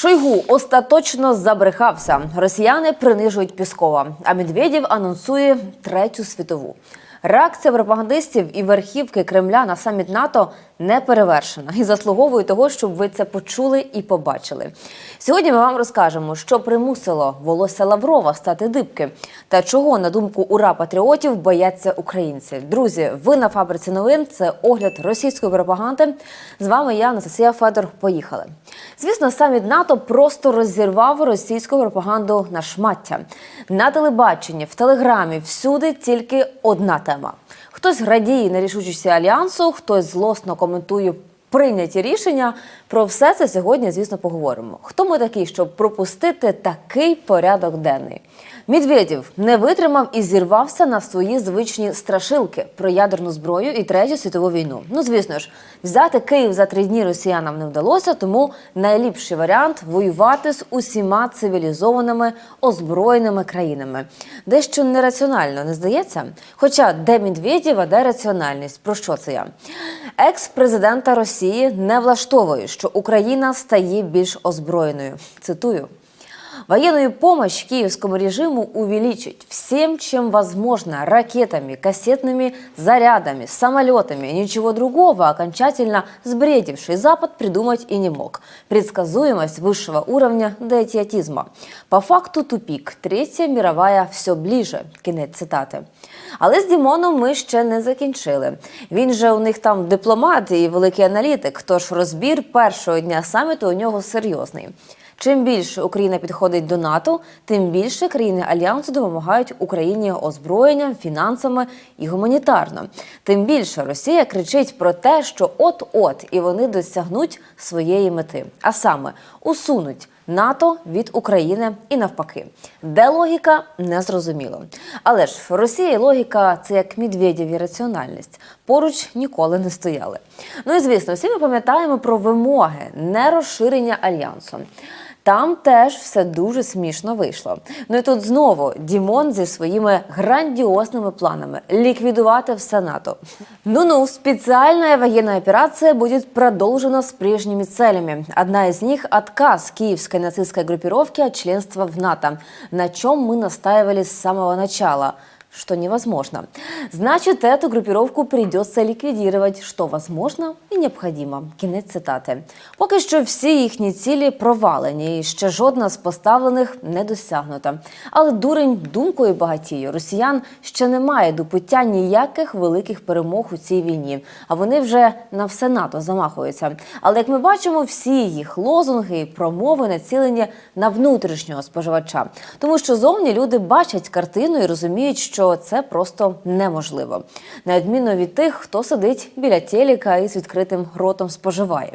Шойгу остаточно забрехався. Росіяни принижують Піскова, а Медведєв анонсує третю світову. Реакція пропагандистів і верхівки Кремля на саміт НАТО не перевершена і заслуговує того, щоб ви це почули і побачили. Сьогодні ми вам розкажемо, що примусило волосся Лаврова стати дибки, та чого, на думку ура патріотів, бояться українці. Друзі, ви на фабриці новин. Це огляд російської пропаганди. З вами я, Анастасія Федор. Поїхали. Звісно, саміт НАТО просто розірвав російську пропаганду на шмаття. На телебаченні, в телеграмі, всюди тільки одна тема. Хтось радіє нерішучості альянсу, хтось злосно коментує прийняті рішення. Про все це сьогодні, звісно, поговоримо. Хто ми такий, щоб пропустити такий порядок денний? Медведєв не витримав і зірвався на свої звичні страшилки про ядерну зброю і третю світову війну. Ну, звісно ж, взяти Київ за три дні росіянам не вдалося, тому найліпший варіант воювати з усіма цивілізованими озброєними країнами. Дещо нераціонально не здається. Хоча де Медведєв, а де раціональність? Про що це я? Екс-президента Росії не влаштовує, що Україна стає більш озброєною. Цитую. Военную помощь киевскому режиму увеличить всем, чем возможно, ракетами, кассетными зарядами, самолетами. Ничего другого окончательно сбредивший Запад придумать и не мог. Предсказуемость высшего уровня до идиотизма. По факту тупик. Третя мировая все ближе. Кінець цитати. Але з Дімоном ми ще не закінчили. Він же у них там дипломат і великий аналітик, тож розбір першого дня саміту у нього серйозний. Чим більше Україна підходить до НАТО, тим більше країни альянсу допомагають Україні озброєнням, фінансами і гуманітарно. Тим більше Росія кричить про те, що от-от і вони досягнуть своєї мети, а саме усунуть. НАТО від України і навпаки, де логіка не зрозуміло. Але ж в Росії логіка це як Медведєві раціональність. Поруч ніколи не стояли. Ну і звісно, всі ми пам'ятаємо про вимоги не розширення альянсу. Там теж все дуже смішно вийшло. Ну і тут знову Дімон зі своїми грандіозними планами ліквідувати все НАТО. Ну-ну, специальная военная операция будет продолжена с прежними целями. Одна из них – отказ киевской нацистской группировки от членства в НАТО, на чем мы настаивали с самого начала – что невозможно. Значит, эту группировку придется ликвидировать, что возможно і необхідно. Кінець цитати. Поки що всі їхні цілі провалені, і ще жодна з поставлених не досягнута. Але дурень думкою багатіє. Росіян ще немає до пуття ніяких великих перемог у цій війні. А вони вже на все НАТО замахуються. Але як ми бачимо, всі їх лозунги і промови націлені на внутрішнього споживача, тому що зовні люди бачать картину і розуміють, що що це просто неможливо, на відміну від тих, хто сидить біля телека і з відкритим ротом споживає.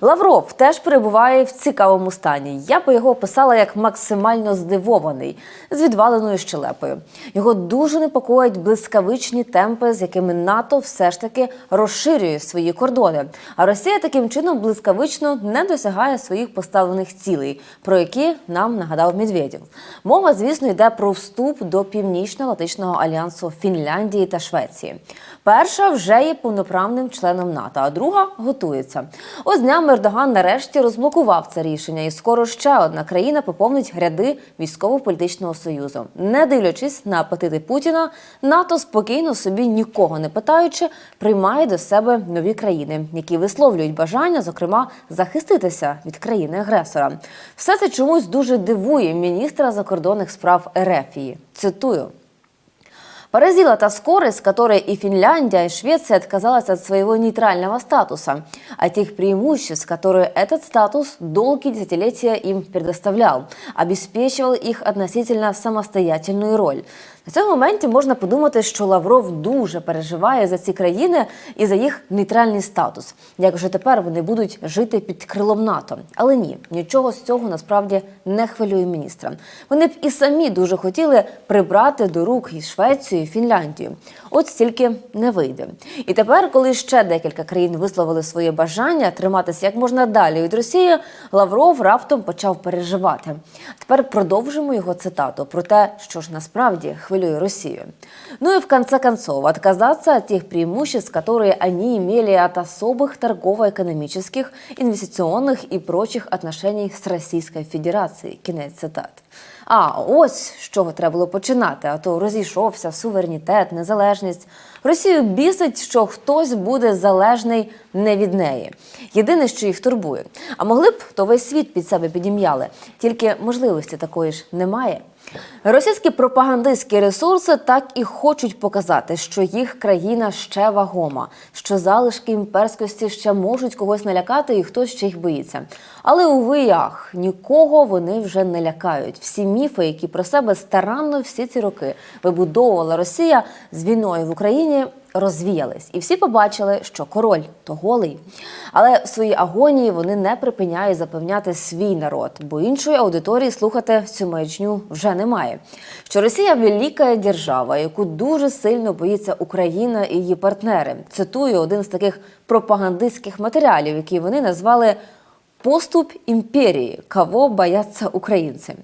Лавров теж перебуває в цікавому стані. Я би його описала як максимально здивований з відваленою щелепою. Його дуже непокоїть блискавичні темпи, з якими НАТО все ж таки розширює свої кордони. А Росія таким чином блискавично не досягає своїх поставлених цілей, про які нам нагадав Медведєв. Мова, звісно, йде про вступ до північно-атлантичного альянсу Фінляндії та Швеції. Перша вже є повноправним членом НАТО, а друга готується. Ось днями Ердоган нарешті розблокував це рішення, і скоро ще одна країна поповнить ряди військово-політичного союзу. Не дивлячись на апетити Путіна, НАТО спокійно собі нікого не питаючи, приймає до себе нові країни, які висловлюють бажання, зокрема, захиститися від країни-агресора. Все це чомусь дуже дивує міністра закордонних справ Ерефії. Цитую. Поразила та скорость, с которой и Финляндия, и Швеция отказалась от своего нейтрального статуса, от тех преимуществ, которые этот статус долгие десятилетия им предоставлял, обеспечивал их относительно самостоятельную роль. На цьому моменті можна подумати, що Лавров дуже переживає за ці країни і за їх нейтральний статус. Як вже тепер вони будуть жити під крилом НАТО. Але ні, нічого з цього насправді не хвилює міністра. Вони б і самі дуже хотіли прибрати до рук і Швецію, і Фінляндію. От стільки не вийде. І тепер, коли ще декілька країн висловили своє бажання триматися як можна далі від Росії, Лавров раптом почав переживати. Тепер продовжимо його цитату про те, що ж насправді хвилює хвилює Росію. Ну и в конце концов отказаться от тех преимуществ, которые они имели от особых торгово-экономических, инвестиционных и прочих отношений с Российской Федерацией. Кінець цитат. А ось з чого треба було починати. А то розійшовся суверенітет, незалежність. Росію бісить, що хтось буде залежний не від неї. Єдине, що їх турбує. А могли б, то весь світ під себе підім'яли. Тільки можливості такої ж немає. Російські пропагандистські ресурси так і хочуть показати, що їх країна ще вагома, що залишки імперськості ще можуть когось налякати, і хтось ще їх боїться. Але у виях нікого вони вже не лякають. Всі міфи, які про себе старанно всі ці роки вибудовувала Росія з війною в Україні, розвіялись, і всі побачили, що король то голий. Але в своїй агонії вони не припиняють запевняти свій народ, бо іншої аудиторії слухати цю маячню вже немає. Що Росія велика держава, яку дуже сильно боїться Україна і її партнери. Цитую один з таких пропагандистських матеріалів, які вони назвали Поступ империи. Кого боятся украинцы?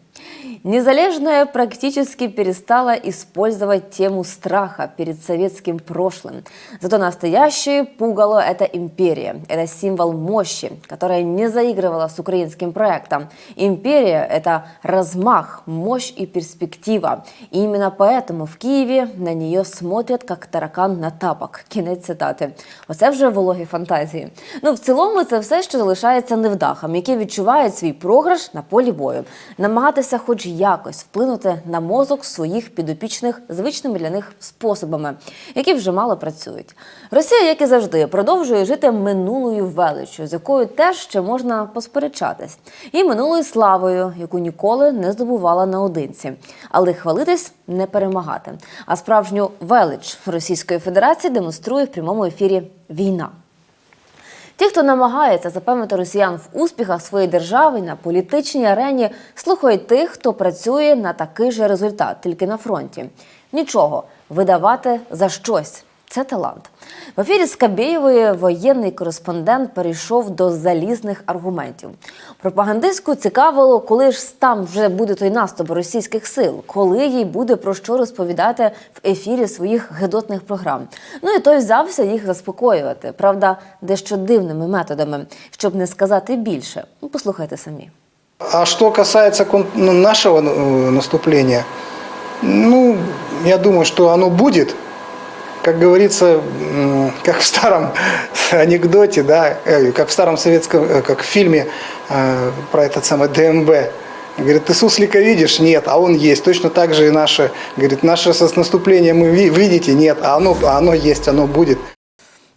Незалежная практически перестала использовать тему страха перед советским прошлым. Зато настоящее пугало – это империя. Это символ мощи, которая не заигрывала с украинским проектом. Империя – это размах, мощь и перспектива. И именно поэтому в Киеве на нее смотрят как таракан на тапок. Кінець цитати. Оце вже вологі фантазії. Ну, в цілому, це все, що залишається невдахам, які відчувають свій програш на полі бою. Намагатися хоч якось вплинути на мозок своїх підопічних звичними для них способами, які вже мало працюють. Росія, як і завжди, продовжує жити минулою величчю, з якою теж ще можна посперечатись, і минулою славою, яку ніколи не здобувала наодинці, але хвалитись не перемагати. А справжню велич Російської Федерації демонструє в прямому ефірі війна. Ті, хто намагається запевнити росіян в успіхах своєї держави на політичній арені, слухають тих, хто працює на такий же результат, тільки на фронті. Нічого видавати за щось. Це талант. В ефірі Скабєєвої воєнний кореспондент перейшов до залізних аргументів. Пропагандистку цікавило, коли ж там вже буде той наступ російських сил, коли їй буде про що розповідати в ефірі своїх гедотних програм. Ну і той взявся їх заспокоювати. Правда, дещо дивними методами, щоб не сказати більше. Ну, послухайте самі. А что касается кон- ну, нашего э, наступления, ну, я думаю, что оно будет, как говорится, как в старом анекдоте, да, э, как в старом советском, э, как в фильме э, про этот самый ДМБ. Говорит, ты суслика видишь? Нет, а он есть. Точно так же и наше, говорит, наше наступление мы ви- видите? Нет, а оно, а оно есть, оно будет.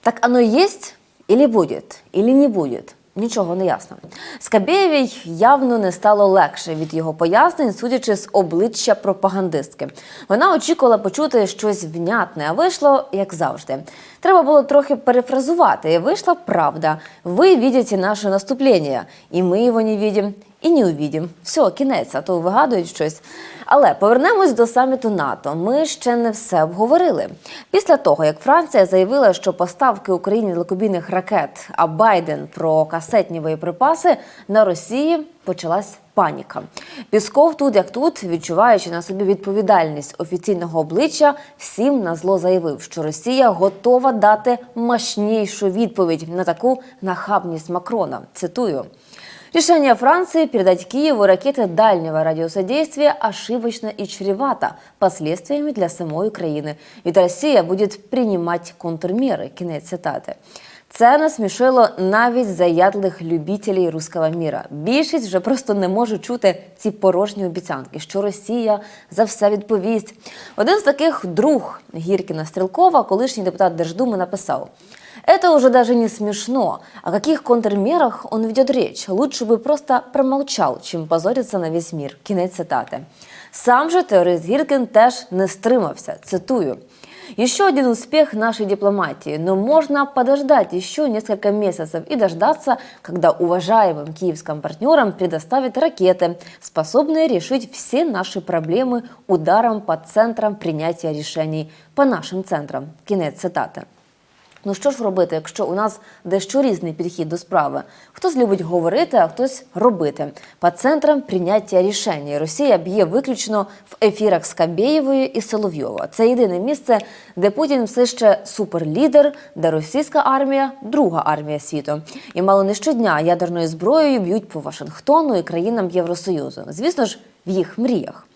Так оно есть или будет, или не будет? Нічого не ясно. Скабєєвій явно не стало легше від його пояснень, судячи з обличчя пропагандистки. Вона очікувала почути щось внятне, а вийшло як завжди. Треба було трохи перефразувати, вийшла правда. Ви бачите наше наступлення, і ми його не бачимо, і не увидим. Все, кінець, а то вигадують щось. Але повернемось до саміту НАТО. Ми ще не все обговорили. Після того, як Франція заявила, що поставки Україні далекобійних ракет, а Байден про касетні боєприпаси на Росії почалась паніка. Пісков тут як тут, відчуваючи на собі відповідальність офіційного обличчя, всім на зло заявив, що Росія готова дати мощнішу відповідь на таку нахабність Макрона. Цитую. Решение Франции передать Киеву ракеты дальнего радиосодействия ошибочно и чревато последствиями для самой Украины. Ведь Россия будет принимать контрмеры. Кінець цитати. Це насмішило навіть заядлих любителів руського міра. Більшість вже просто не може чути ці порожні обіцянки, що Росія за все відповість. Один з таких друг Гіркіна Стрілкова, колишній депутат Держдуми, написав. Это уже даже не смешно. О каких контрмерах он ведет речь? Лучше бы просто промолчал, чем позориться на весь мир. Кінець цитати. Сам же теорист Гіркін теж не стримався. Цитую. Еще один успех нашей дипломатии, но можно подождать еще несколько месяцев и дождаться, когда уважаемым киевским партнерам предоставят ракеты, способные решить все наши проблемы ударом по центрам принятия решений, по нашим центрам. Кінець цитати. Ну що ж робити, якщо у нас дещо різний підхід до справи? Хтось любить говорити, а хтось робити. По центрам прийняття рішень. Росія б'є виключно в ефірах Скабєєвої і Соловйова. Це єдине місце, де Путін все ще суперлідер, де російська армія друга армія світу. І мало не щодня ядерною зброєю б'ють по Вашингтону і країнам Євросоюзу. Звісно ж, в їх мріях.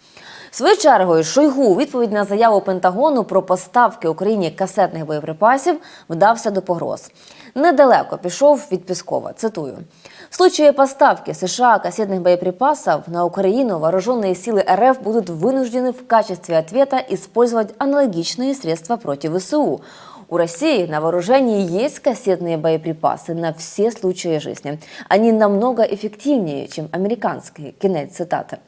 Своєю чергою Шойгу у відповідь на заяву Пентагону про поставки Україні касетних боєприпасів вдався до погроз. Недалеко пішов від Піскова. Цитую: в случае поставки США кассетных боеприпасов на Украину вооруженные силы РФ будут вынуждены в качестве ответа использовать аналогичные средства против ВСУ. У России на вооружении есть кассетные боеприпасы на все случаи жизни. Они намного эффективнее, чем американские. Кінець цитати.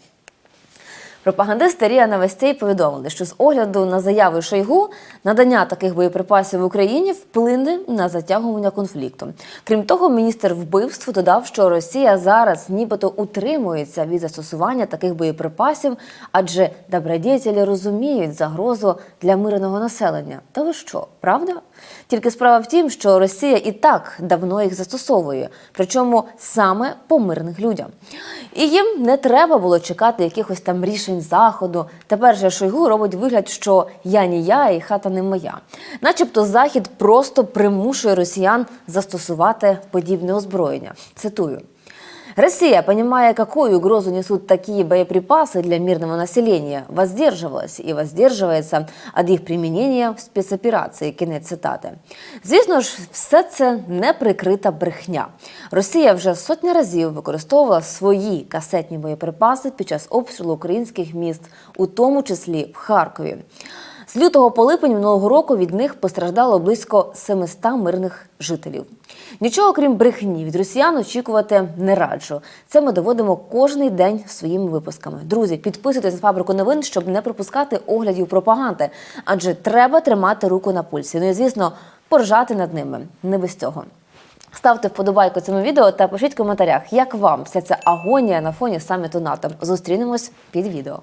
Пропагандисти Рія Новостей повідомили, що з огляду на заяви Шойгу надання таких боєприпасів в Україні вплине на затягування конфлікту. Крім того, міністр вбивств додав, що Росія зараз нібито утримується від застосування таких боєприпасів, адже добродетелі розуміють загрозу для мирного населення. Та ви що, правда? Тільки справа в тім, що Росія і так давно їх застосовує, причому саме по мирних людям. І їм не треба було чекати якихось там рішень заходу. Тепер же Шойгу робить вигляд, що я не я і хата не моя. Начебто Захід просто примушує росіян застосувати подібне озброєння. Цитую. Россия, понимая, какую угрозу несут такие боеприпасы для мирного населения, воздерживалась и воздерживается от їх применения в спецоперації. Кінець цитати. Звісно ж, все це не прикрита брехня. Росія вже сотні разів використовувала свої касетні боєприпаси під час обстрілу українських міст, у тому числі в Харкові. З лютого по липень минулого року від них постраждало близько 700 мирних жителів. Нічого крім брехні від росіян очікувати не раджу. Це ми доводимо кожний день своїми випусками. Друзі, підписуйтесь на фабрику новин, щоб не пропускати оглядів пропаганди, адже треба тримати руку на пульсі. Ну і звісно, поржати над ними не без цього. Ставте вподобайку цьому відео та пишіть в коментарях, як вам вся ця агонія на фоні саміту НАТО. Зустрінемось під відео.